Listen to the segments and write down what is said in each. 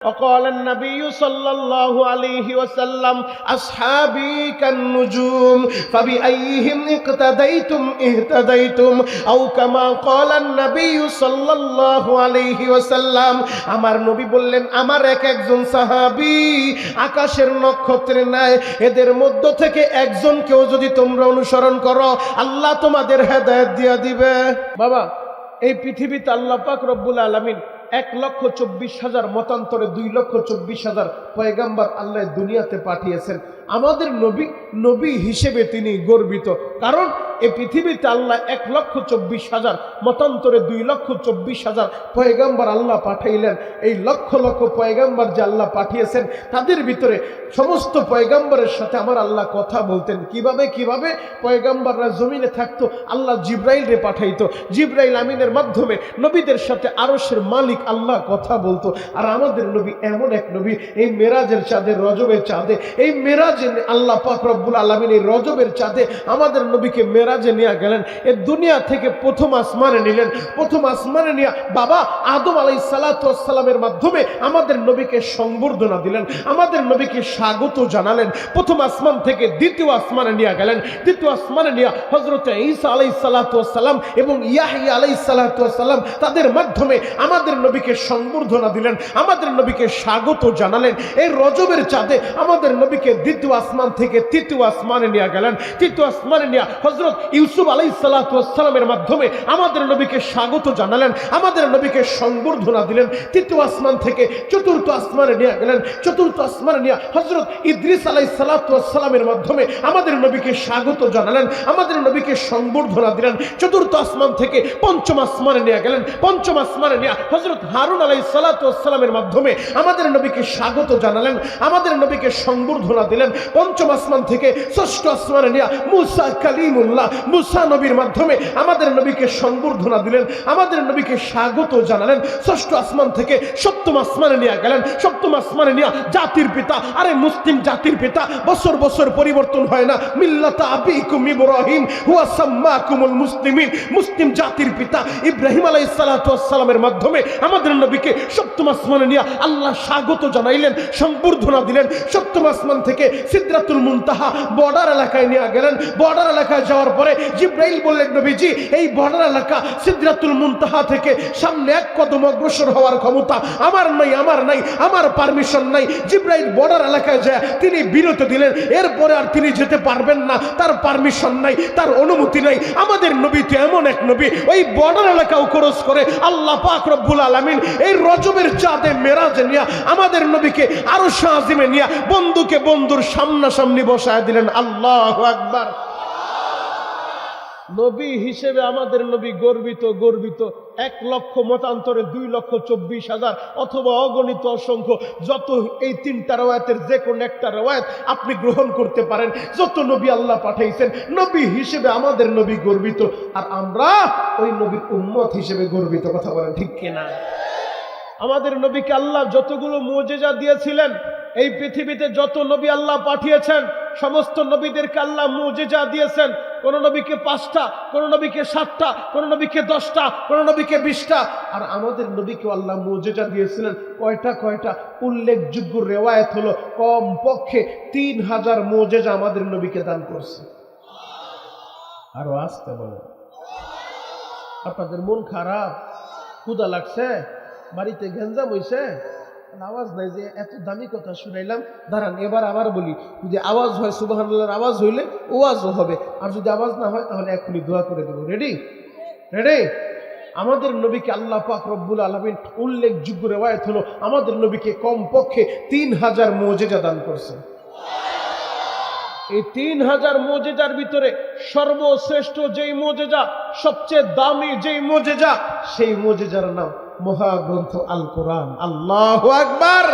وقال النبي صلى الله عليه وسلم أصحابي كالنجوم فبأيهم اقتديتم اهتديتم أو كما قال النبي صلى الله عليه وسلم আমার নবী বললেন আমার এক একজন সাহাবী আকাশের নক্ষত্রের ন্যায় এদের মধ্য থেকে একজনকেও যদি তোমরা অনুসরণ করো আল্লাহ তোমাদের হেদায়েত দিয়া দিবে বাবা এই পৃথিবীতে আল্লাহ পাক রব্বুল আলামিন এক লক্ষ চব্বিশ হাজার, মতান্তরে দুই লক্ষ চব্বিশ হাজার পয়গাম্বার আল্লাহ দুনিয়াতে পাঠিয়েছেন। আমাদের নবী নবী হিসেবে তিনি গর্বিত। কারণ এই পৃথিবীতে আল্লাহ এক লক্ষ চব্বিশ হাজার, মতান্তরে দুই লক্ষ চব্বিশ হাজার পয়গাম্বার আল্লাহ পাঠাইলেন। এই লক্ষ লক্ষ পয়গাম্বার যে আল্লাহ পাঠিয়েছেন, তাদের ভিতরে সমস্ত পয়গাম্বারের সাথে আমার আল্লাহ কথা বলতেন। কীভাবে কীভাবে? পয়গাম্বাররা জমিনে থাকতো, আল্লাহ জিব্রাইল রে পাঠাইতো। জিব্রাইল আমিনের মাধ্যমে নবীদের সাথে আরশের মালিক আল্লাহ কথা বলতো। আর আমাদের নবী এমন এক নবী, এই মেরাজের চাঁদে, রজবের চাঁদে, এই মেরাজে আল্লাহ পাক রব্বুল আলমিন এই রজবের চাঁদে আমাদের নবীকে মেরাজে নিয়ে গেলেন, এ দুনিয়া থেকে প্রথম আসমানে নিলেন। প্রথম আসমানে নিয়ে বাবা আদম আলাই সালাতামের মাধ্যমে আমাদের নবীকে সংবর্ধনা দিলেন, আমাদের নবীকে স্বাগত জানালেন। প্রথম আসমান থেকে দ্বিতীয় আসমানে নিয়ে গেলেন। দ্বিতীয় আসমানে নিয়ে হজরত ঈসা আলাই সালাতাম এবং ইয়াহিয়া আলাই সালাতাম তাদের মাধ্যমে আমাদের নবীকে সংবর্ধনা দিলেন, আমাদের নবীকে স্বাগত জানালেন। এই রজবের চাঁদে আমাদের নবীকে দ্বিতীয় আসমান থেকে তৃতীয় আসমানে নিয়ে গেলেন। তৃতীয় আসমানে নিয়ে হজরত ইউসুফ আলাই সালাতামের মাধ্যমে আমাদের নবীকে স্বাগত জানালেন, আমাদের নবীকে সংবর্ধনা দিলেন, তৃতীয় আসমান থেকে চতুর্থ আসমানে নিয়ে গেলেন, চতুর্থ আসমানে নিয়ে হজরত ইদ্রিস আলাই সালাতামের মাধ্যমে আমাদের নবীকে স্বাগত জানালেন, আমাদের নবীকে সংবর্ধনা দিলেন, চতুর্থ আসমান থেকে পঞ্চম আসমানে নিয়ে গেলেন, পঞ্চম আসমানে নিয়ে হজরত হারুন আলাই সালাতামের মাধ্যমে আমাদের নবীকে স্বাগত জানালেন, আমাদের নবীকে সংবর্ধনা দিলেন, পঞ্চম আসমান থেকে ষষ্ঠ আসমানে নিয়ে মুসা কালিমুল্লাহ মুসা নবীর মাধ্যমে আমাদের নবীকে সংবর্ধনা দিলেন, আমাদের নবীকে স্বাগত জানালেন, ষষ্ঠ আসমান থেকে সপ্তম আসমানে নিয়ে গেলেন, সপ্তম আসমানে নিয়ে জাতির পিতা, আরে মুসলিম জাতির পিতা, বছর বছর পরিবর্তন হয় না, মিল্লাতা আবিকুম ইব্রাহিম, হুয়া সাম্মাকুমুল মুসলিমিন, মুসলিম জাতির পিতা ইব্রাহিম আলাইহিস সালাতু ওয়াসসালামের মাধ্যমে আমাদের নবীকে সপ্তম আসমানে নিয়ে আল্লাহ স্বাগত জানাইলেন, সম্বর্ধনা দিলেন, সপ্তম আসমান থেকে সিদ্রাতুল মুনতাহা বর্ডার এলাকায় নিয়ে গেলেন, বর্ডার এলাকায় যাওয়ার পরে জিব্রাইল বললেন, নবীজি, এই বর্ডার এলাকা সিদ্রাতুল মুনতাহা থেকে সামনে এক কদম অগ্রসর হওয়ার ক্ষমতা আমার নাই আমার নাই, আমার পারমিশন নাই। জিব্রাইল বর্ডার এলাকায় যায়, তিনি বিরত দিলেন। এরপরে আর তিনি যেতে পারবেন না, তার পারমিশন নাই, তার অনুমতি নাই। আমাদের নবী তো এমন এক নবী, ওই বর্ডার এলাকাও খরচ করে আল্লাহ পাক রব্বুল আলামিন এই রজবের চাঁদে মেরাজে নিয়া আমাদের নবীকে আরও শাহজিমে নিয়া বন্ধুকে বন্ধুর সামনাসামনি বসায় দিলেন। আল্লাহ আকবার। নবী হিসেবে আমাদের নবী গর্বিত গর্বিত। এক লক্ষ মতান্তরে দুই লক্ষ চব্বিশ হাজার অথবা অগণিত অসংখ্য। যত এই তিনটা রওয়ায়তের যে কোনো একটা রওয়ায়ত আপনি গ্রহণ করতে পারেন, যত নবী আল্লাহ পাঠাইছেন, নবী হিসেবে আমাদের নবী গর্বিত। আর আমরা ওই নবীর উম্মত হিসেবে গর্বিত, কথা বলেন ঠিক কিনা? আমাদের নবীকে আল্লাহ যতগুলো মুজেজা দিয়েছিলেন এই পৃথিবীতে যত নবী আল্লাহ পাঠিয়েছেন, সমস্ত নবীদেরকে আল্লাহ মুজেজা দিয়েছেন। কোন নবীকে পাঁচটা, কোন নবীকে সাতটা, কোন নবীকে দশটা, কোন নবীকে বিশটা। আর আমাদের নবীকে আল্লাহ মুজেজা দিয়েছিলেন। কয়টা কয়টা? উল্লেখযোগ্য রেওয়ায়ত হলো কম পক্ষে তিন হাজার মোজেজা আমাদের নবীকে দান করছে। আরও আসতে বলে। আপনাদের মন খারাপ ক্ষুদা লাগছে, বাড়িতে গেঞ্জাম হইছে? আওয়াজ নাই যে এত দামি কথা শুনাইলাম। দাঁড়ান, এবার আবার বলি, যদি আওয়াজ হয় সুবাহান্লার আওয়াজ হইলে ওয়াজও হবে। আর যদি আওয়াজ না হয়, তাহলে এখনই দোয়া করে দেবো। রেডি রেডি আমাদের নবীকে আল্লাহ পাক রব্বুল আলমিন উল্লেখযোগ্য রেওয়ায়ত হলো, আমাদের নবীকে কম পক্ষে তিন হাজার মজেজা দান করছে এই তিন হাজার মোজেজার ভিতরে সর্বশ্রেষ্ঠ যেই মোজেজা, সবচেয়ে দামি যেই মোজেজা, সেই মোজেজার নাম মহাগ্রন্থ আল কোরআন আল্লাহ আকবার!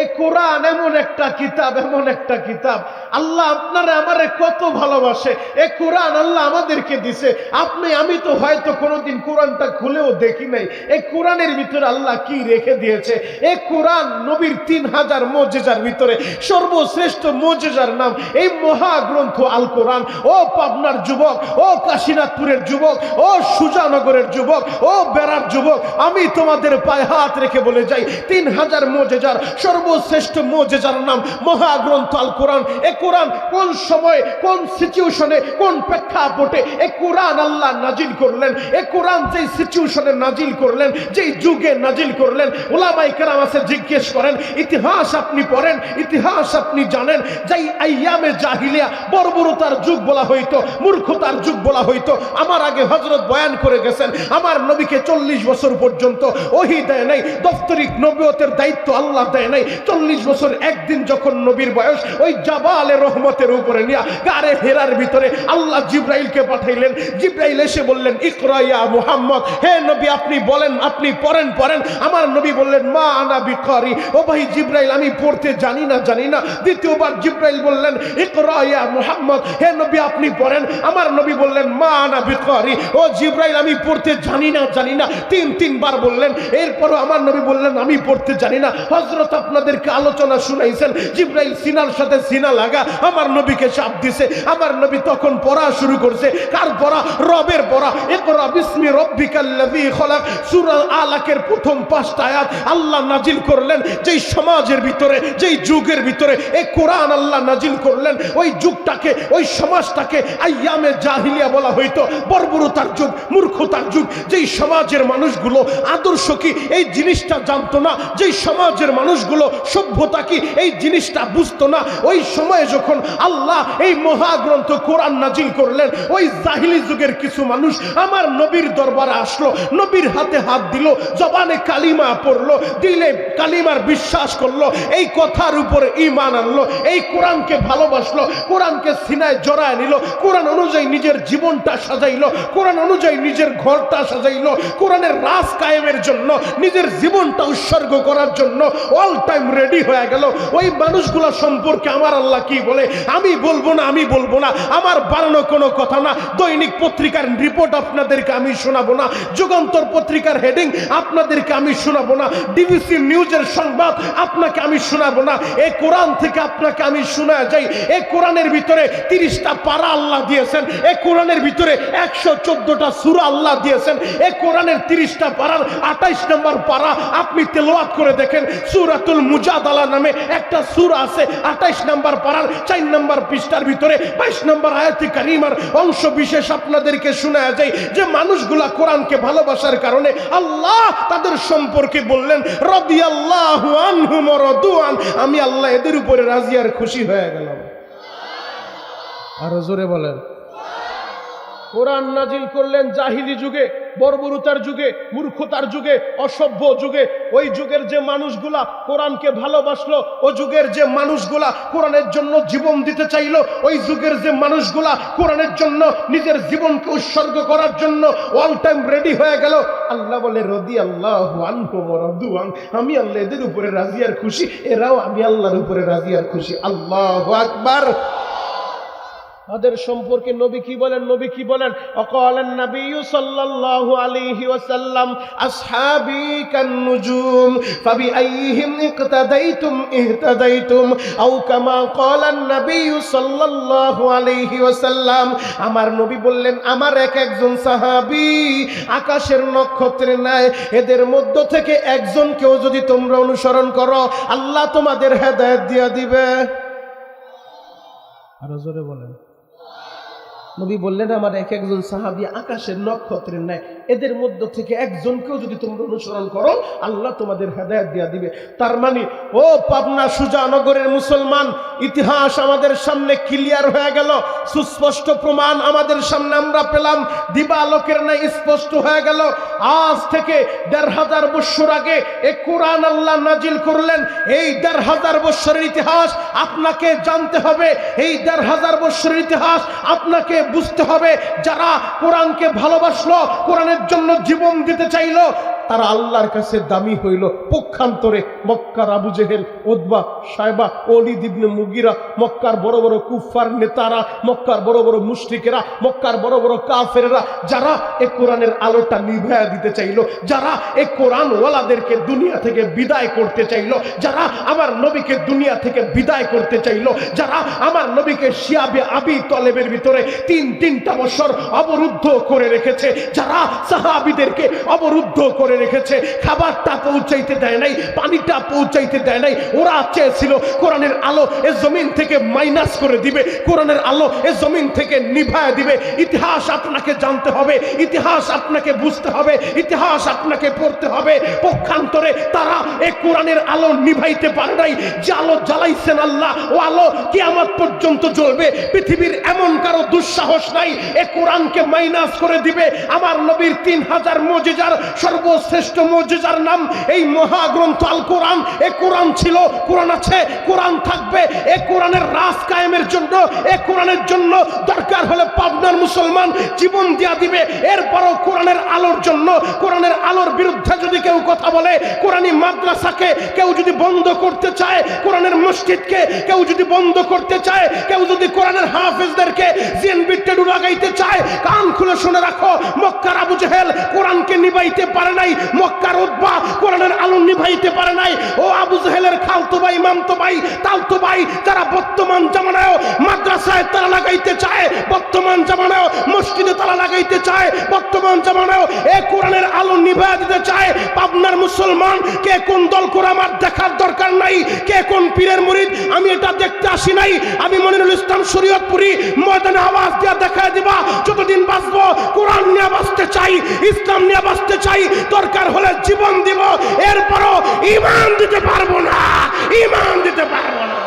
এই কোরআন এমন একটা কিতাব, এমন একটা কিতাব। আল্লাহ আপনারা আমারে কত ভালোবাসে। এ কোরআন আল্লাহ আমাদেরকে দিছে। আপনি, আমি তো হয়তো কোনোদিন কোরআনটা খুলেও দেখি নাই। এই কোরআনের ভিতরে আল্লাহ কি রেখে দিয়েছে? এ কোরআন নবীর তিন হাজার মজেজার ভিতরে, সর্বশ্রেষ্ঠ মজেজার নাম। এই মহাগ্রন্থ আল কোরআন। ও পাবনার যুবক, ও কাশীনাথপুরের যুবক, ও সুজানগরের যুবক, ও বেড়ার যুবক, আমি তোমাদের পায়ে হাত রেখে বলে যাই, তিন হাজার মজেজার সর্বশ্রেষ্ঠ মজেজার নাম মহাগ্রন্থ আল কোরআন। এ কোরআন কোন সময়, কোন সিচুয়েশনে কোন প্রেক্ষাপটে এ কোরআন আল্লাহ নাজিল করলেন? এ কোরআন যেই সিচুয়েশনে নাজিল করলেন, যেই যুগে নাজিল করলেন ওলামাই কেরাম আছে জিজ্ঞেস করেন, ইতিহাস আপনি পড়েন, ইতিহাস আপনি জানেন, যেই আইয়ামে জাহিলিয়া বর্বরতার যুগ বলা হইতো, মূর্খতার যুগ বলা হইতো, আমার আগে হজরত বয়ান করে গেছেন, আমার নবীকে চল্লিশ বছর পর্যন্ত ওহি দেয় নাই দপ্তরিক নবীয়তের দায়িত্ব আল্লাহ দেয় নাই চল্লিশ বছর একদিন যখন নবীর বয়স, ওই জাবালে রহমতের উপরে নিয়া গারে হেরার ভিতরে আল্লাহ জিব্রাইলকে পাঠাইলেন। জিব্রাইল এসে বললেন ইকরাইয়া মুহাম্মদ, হে নবী, আপনি বলেন, আপনি পড়েন পড়েন। আমার নবী বললেন, মা আনা বিকারি ও ভাই জিব্রাইল, আমি পড়তে জানি না জানি না। দ্বিতীয়বার জিব্রাইল বললেন ইকরাইয়া মুহাম্মদ, হে নবী, আপনি পড়েন। আমার নবী বললেন, মা আনা বিকারি ও জিব্রাইল, আমি পড়তে জানি না জানি না। তিন, তিনবার বললেন। এরপরও আমার নবী বললেন, আমি পড়তে জানি না। হজরত আপনাদেরকে আলোচনা শুনাইছেন। জিব্রাইল সিনার সাথে সিনা লাগা, আমার নবীকে চাপ দিছে, আমার নবী তখন পড়া শুরু করছে। কার পড়া? রবের পড়া। ইকরা বিসমি রব্বিকাল্লাযী খলাক। সূরা আলাকের প্রথম পাঁচটা আয়াত আল্লাহ নাজিল করলেন। যেই সমাজের ভিতরে, যেই যুগের ভিতরে এই কোরআন আল্লাহ নাজিল করলেন, ওই যুগটাকে, ওই সমাজটাকে আইয়ামে জাহিলিয়া বলা হইতো। বর্বরতার যুগ, মূর্খতার যুগ। যেই সমাজের মানুষগুলো আদর্শ কি? এই জিনিসটা জানতো না। যেই সমাজের মানুষগুলো সভ্যতা কি? এই জিনিসটা বুঝতো না। ওই সময়ে যখন আল্লাহ এই মহাগ্রন্থ কোরআন নাজিল করলেন, ওই জাহিলি যুগের কিছু মানুষ আমার নবীর দরবারে আসলো, নবীর হাতে হাত দিল, জবানে কালিমা পড়ল, দিলে কালিমার বিশ্বাস করল, এই কথার উপরে ইমান আনলো, এই কোরআনকে ভালোবাসলো, কোরআনকে সিনায় জড়ায় নিল, কোরআন অনুযায়ী নিজের জীবনটা সাজাইলো, কোরআন অনুযায়ী নিজের ঘরটা সাজাইলো, কোরআনের রাস কায়েমের জন্য, নিজের জীবনটা উৎসর্গ করার জন্য অল টাইম রেডি হয়ে গেল। ওই মানুষগুলো সম্পর্কে আমার আল্লাহ কি বলে? আমি বলব না, আমি বলব না। আমার বানানো কোনো কথা না। দৈনিক পত্রিকার রিপোর্ট আপনাদেরকে আমি শোনাবো না। যুগান্তর পত্রিকার হেডিং আপনাদেরকে আমি শোনাবো না। ডিবিসি নিউজের সংবাদ আপনাকে আমি শোনাবো না। এই কোরআন থেকে আপনাকে আমি শোনা যাই। এই কোরআনের ভিতরে তিরিশটা পারা আল্লাহ দিয়েছেন। এই কোরআনের ভিতরে একশো চোদ্দটা সুরা আল্লাহ দিয়েছেন। এই কোরআনের তিরিশটা পারার আঠাইশ নম্বর পারা আপনি তেলোয়াত করে দেখেন। সুরাতুল মুজাদালা নামে একটা সুরা আছে, আঠাইশ নম্বর পারার চার নম্বর পৃষ্ঠার ভিতরে বাইশ নম্বর আয়াতি কারিমার অংশ বিশেষ আপনাদেরকে শোনা যায় যে মানুষগুলা কোরআনকে ভালোবাসার কারণে আল্লাহ তাদের সম্পর্কে বললেন রবি আল্লাহ আমি আল্লাহ এদের উপরে রাজি আর খুশি হয়ে গেলাম। আরও জোরে বলেন। কোরআন নাজিল করলেন জাহিলি যুগে। বর্বরতার যুগে, মূর্খতার যুগে, অসভ্য যুগে, ওই যুগের যে মানুষগুলা কোরআনকে ভালোবাসলো, ও যুগের যে মানুষগুলা কোরআনের জন্য জীবন দিতে চাইলো, ওই যুগের যে মানুষগুলা কোরআনের জন্য নিজের জীবনকে উৎসর্গ করার জন্য অল টাইম রেডি হয়ে গেল। আল্লাহ বলে রদি আল্লাহ আমি আল্লাহ এদের উপরে রাজিয়ার খুশি, এরাও আমি আল্লাহর উপরে রাজিয়ার খুশি। আল্লাহ আকবার। তাদের সম্পর্কে নবী কি বলেন? নবী কি বলেন? অকালেন নবী সাল্লাল্লাহু আলাইহি ওয়াসাল্লাম, আসহাবি কান নুজুম ফাবি আইহিম ইকতাদাইতুম, ইহতাদাইতুম, আও কামা ক্বালান নবী সাল্লাল্লাহু আলাইহি ওয়াসাল্লাম। আমার নবী বললেন, আমার এক একজন সাহাবী আকাশের নক্ষত্রের ন্যায়, এদের মধ্য থেকে একজন একজনকেও যদি তোমরা অনুসরণ করো, আল্লাহ তোমাদের হেদায়েত দিয়া দিবে। আরও জোরে বলেন। নবী বললেন, আমার এক একজন সাহাবি আকাশের নক্ষত্রের ন্যায়, এদের মধ্য থেকে একজনকেও যদি তোমরা অনুসরণ করো, আল্লাহ তোমাদের হেদায়ত দিয়া দিবে। তার মানে ও পাবনা সুজানগরের মুসলমান, ইতিহাস আমাদের সামনে ক্লিয়ার হয়ে গেল, সুস্পষ্ট প্রমাণ আমাদের সামনে আমরা পেলাম, দিবালোকের ন্যায় স্পষ্ট হয়ে গেল। আজ থেকে দেড় হাজার বৎসর আগে এ কোরআন আল্লাহ নাজিল করলেন, এই দেড় হাজার বৎসরের ইতিহাস আপনাকে জানতে হবে, এই দেড় হাজার বৎসরের ইতিহাস আপনাকে বুঝতে হবে যারা কোরআনকে ভালোবাসলো কোরআনের জন্য জীবন দিতে চাইলো তারা আল্লাহর কাছে দামি হইল পক্ষান্তরে মক্কার আবু জেহেল ওদবা সাহেবা অলিদ ইবনে মুগিরা, মক্কার বড় বড় কুফার নেতারা, মক্কার বড় বড় মুশরিকেরা, মক্কার বড় বড় কাফেররা, যারা এ কোরআনের আলোটা নিভায়া দিতে চাইলো, যারা এ কোরআন ওয়ালাদেরকে দুনিয়া থেকে বিদায় করতে চাইলো, যারা আমার নবীকে দুনিয়া থেকে বিদায় করতে চাইলো, যারা আমার নবীকে শিয়াবে আবি তলেবের ভিতরে তিন তিনটা বছর অবরুদ্ধ করে রেখেছে, যারা সাহাবিদেরকে অবরুদ্ধ করে রেখেছে। খাবারটা পৌঁছাইতে দেয় নাই, পানিটা পৌঁছাইতে দেয় নাই। ওরা চেয়েছিল কোরআনের আলো এ জমিন থেকে মাইনাস করে দিবে, কোরআনের আলো এ জমিন থেকে নিভায় দিবে। ইতিহাস আপনাকে জানতে হবে, ইতিহাস আপনাকে বুঝতে হবে, ইতিহাস আপনাকে পড়তে হবে। পক্ষান্তরে তারা এ কোরআনের আলো নিভাইতে পারে নাই। যে আলো জ্বালাইছেন আল্লাহ, ও আলো কিয়ামত পর্যন্ত জ্বলবে। পৃথিবীর এমন কারও দুঃসাহস নাই, এ কোরআনকে মাইনাস করে দিবে। আমার নবীর তিন হাজার মজিজার সর্বশ্রেষ্ঠ মজিজার নাম এই মহাগ্রন্থ আল কোরআন। এ কোরআন ছিল, কোরআন আছে, কোরআন থাকবে, এ কোরআনের রাস কায়েমের জন্য, এ কোরআনের জন্য দরকার হলে পাবনার মুসলমান জীবন দিয়া দিবে। এরপরও কোরআনের আলোর জন্য, কোরআনের আলোর বিরুদ্ধে যদি কেউ কথা বলে কোরআনী মাদ্রাসাকে কেউ যদি বন্ধ করতে চায়, কোরআনের মসজিদকে কেউ যদি বন্ধ করতে চায়, কেউ যদি কোরআনের হাফেজদেরকে জিএনবি টেডু লাগাইতে চায়, কান খুলে শুনে রাখো, মক্কার আবু জেহেল কোরআনকে নিভাইতে পারে নাই মক্কার উদ্বা কোরআনের নিভাইতে পারে নাই। ও আবু জেহেলের খালতো ভাই মামতো ভাই তালতো ভাই বর্তমান জামানায় মাদ্রাসায় তারা লাগাইতে চায়, বর্তমান জামানায় মসজিদে তারা লাগাইতে চায়, বর্তমান জামানায় এ কোরআনের দিতে চায়। পাবনার মুসলমান, কে কোন দল করে আমার দেখার দরকার নাই, কে কোন পীরের মুরিদ, আমি এটা দেখতে আসি নাই। আমি মনিরুল ইসলাম শরীয়তপুরি, ময়দানে আওয়াজ দিয়ে দেখা দিবা, যতদিন বাঁচবো, কোরআন নিয়ে বাঁচতে চাই, ইসলাম নিয়ে বাঁচতে চাই দরকার হলে জীবন দিব, এরপরও ইমান দিতে পারব না, ইমান দিতে পারব না।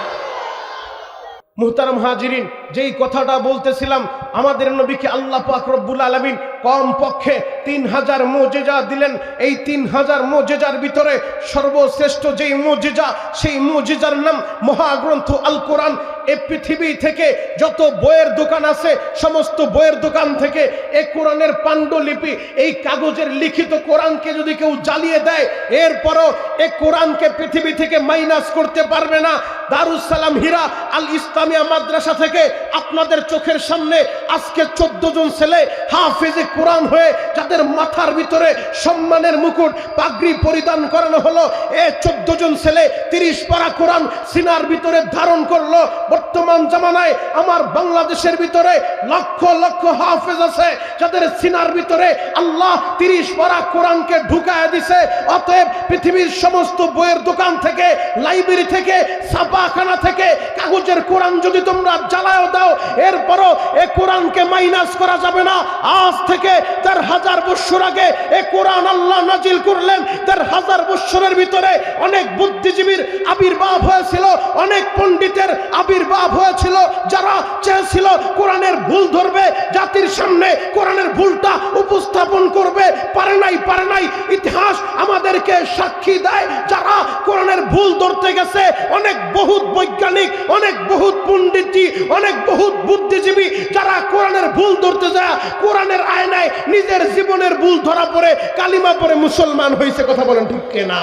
মুহতারাম হাজিরিন যেই কথাটা বলতেছিলাম, আমাদের নবীকে আল্লাহ পাক রব্বুল আলমিন কম পক্ষে তিন হাজার মোজেজা দিলেন। এই তিন হাজার মোজেজার ভিতরে সর্বশ্রেষ্ঠ যেই মোজেজা, সেই মোজেজার নাম মহাগ্রন্থ আল কোরআন। এ পৃথিবী থেকে যত বইয়ের দোকান আছে, সমস্ত বইয়ের দোকান থেকে এ কোরআনের পাণ্ডুলিপি, এই কাগজের লিখিত কোরআনকে যদি কেউ জ্বালিয়ে দেয়, এরপরও এ কোরআনকে পৃথিবী থেকে মাইনাস করতে পারবে না। দারুসালাম হীরা আল ইসলামিয়া মাদ্রাসা থেকে আপনাদের চোখের সামনে আজকে চোদ্দ জন ছেলে হাফেজে কোরআন হয়ে যাদের মাথার ভিতরে সম্মানের মুকুট পাগড়ি পরিধান করানো হলো, এ চোদ্দ জন ছেলে তিরিশ পারা কোরআন সিনার ভিতরে ধারণ করল। বর্তমান জামানায় আমার বাংলাদেশের ভিতরে লক্ষ লক্ষ হাফেজ আছে যাদের সিনার ভিতরে আল্লাহ তিরিশ পারা কোরআনকে ঢুকায় দিছে। অতএব পৃথিবীর সমস্ত বইয়ের দোকান থেকে, লাইব্রেরি থেকে, ছাপাখানা থেকে, কাগজের কোরআন যদি তোমরা জ্বালায় দাও, এরপরও এ কোরআনকে মাইনাস করা যাবে না। আজ থেকে তার হাজার বৎসর আগে এ কোরআন আল্লাহ নাজিল করলেন। তার হাজার বৎসরের ভিতরে অনেক বুদ্ধিজীবীর আবির্ভাব হয়েছিল, অনেক পণ্ডিতের আবির্ভাব হয়েছিল। যারা চেয়েছিল কোরআনের ভুল ধরবে, জাতির সামনে কোরআনের ভুলটা উপস্থাপন করবে, পারে নাই পারে নাই। ইতিহাস আমাদেরকে সাক্ষী দেয়, যারা কোরআনের ভুল ধরতে গেছে, অনেক বহুত বৈজ্ঞানিক, অনেক বহুত পণ্ডিতজি, অনেক বহুত বুদ্ধিজীবী যারা কোরআনের ভুল ধরতে যায়, কোরআনের আয়নায় নিজের জীবনের ভুল ধরা পড়ে, কালিমা পরে মুসলমান হয়েছে, কথা বলেন ঠিক না